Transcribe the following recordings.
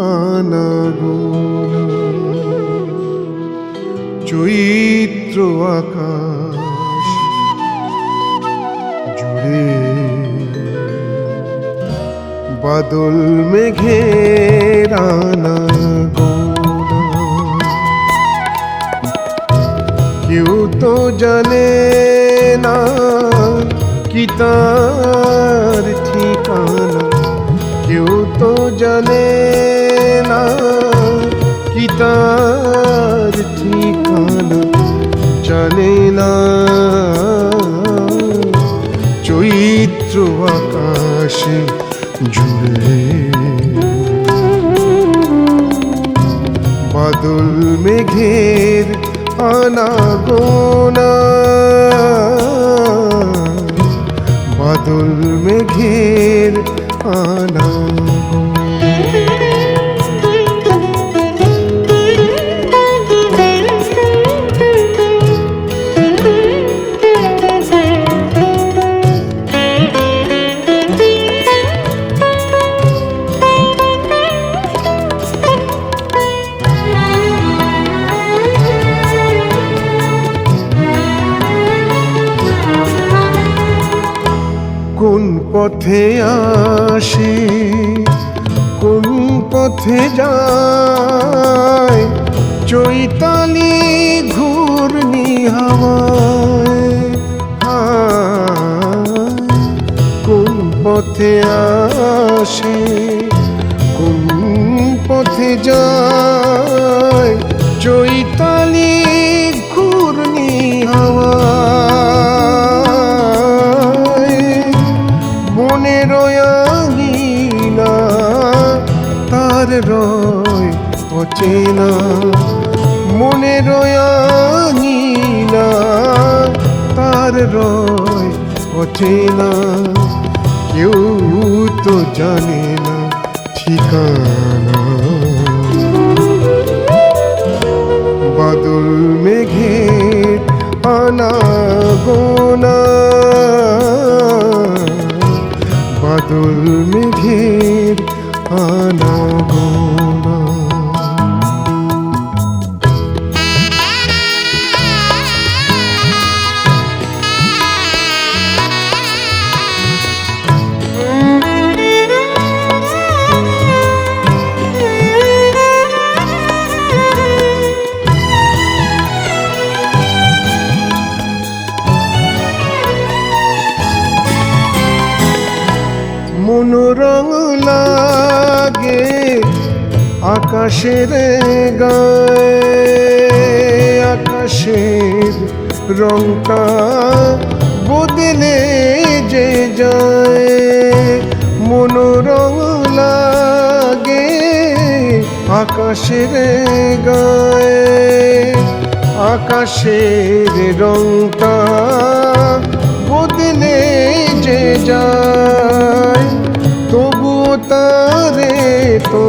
আনাগোনা চৈত্র আকাশ জুড়ে বাদল মেঘের আনাগোনা কেউ তো জানে না কি তার ঠিকানা। কেউ তো জানে না কি তার ঠিকানা জানে না। চৈত্র আকাশে জুড়ে বাদল মেঘের আনাগোনা। কোন পথে আসে? কোন পথে যায় চৈতালি ঘূর্ণি হাওয়ায়। কোন পথে আসে? কোন পথে যায় মনে তার রয় অচেনা মনে রয়াঙ্গিনা তার রয় অচেনা কেউ তো জানে না ঠিকানা। বাদল আনাগোনা আকাশের গায়ে, আকাশের রংটা বদলে যে যায় মনোরং লাগে আকাশের গায়ে। আকাশের রংটা বদলে যে যায়, তবুও তারে তো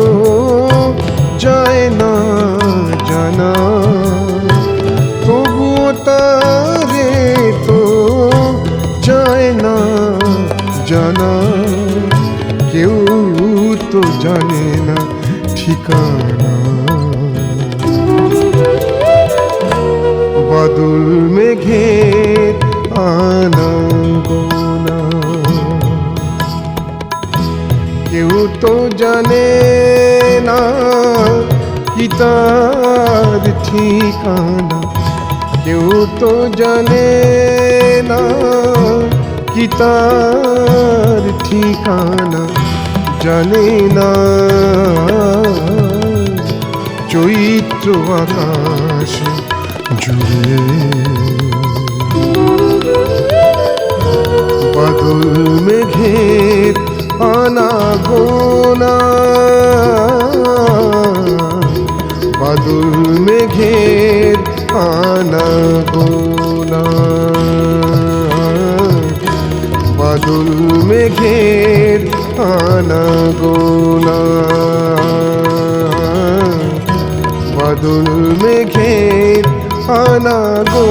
তো জানে না ঠিকানা। বাদল মেঘের আনাগোনা কেউ তো জানে না কি তার ঠিকানা। কেউ তো জানে না কি তার ঠিকানা। জানে না। চৈত্র আকাশ জুড়ে বাদল মেঘের আনাগোনা। বাদল মেঘের আনাগোনা। মেঘের আনাগো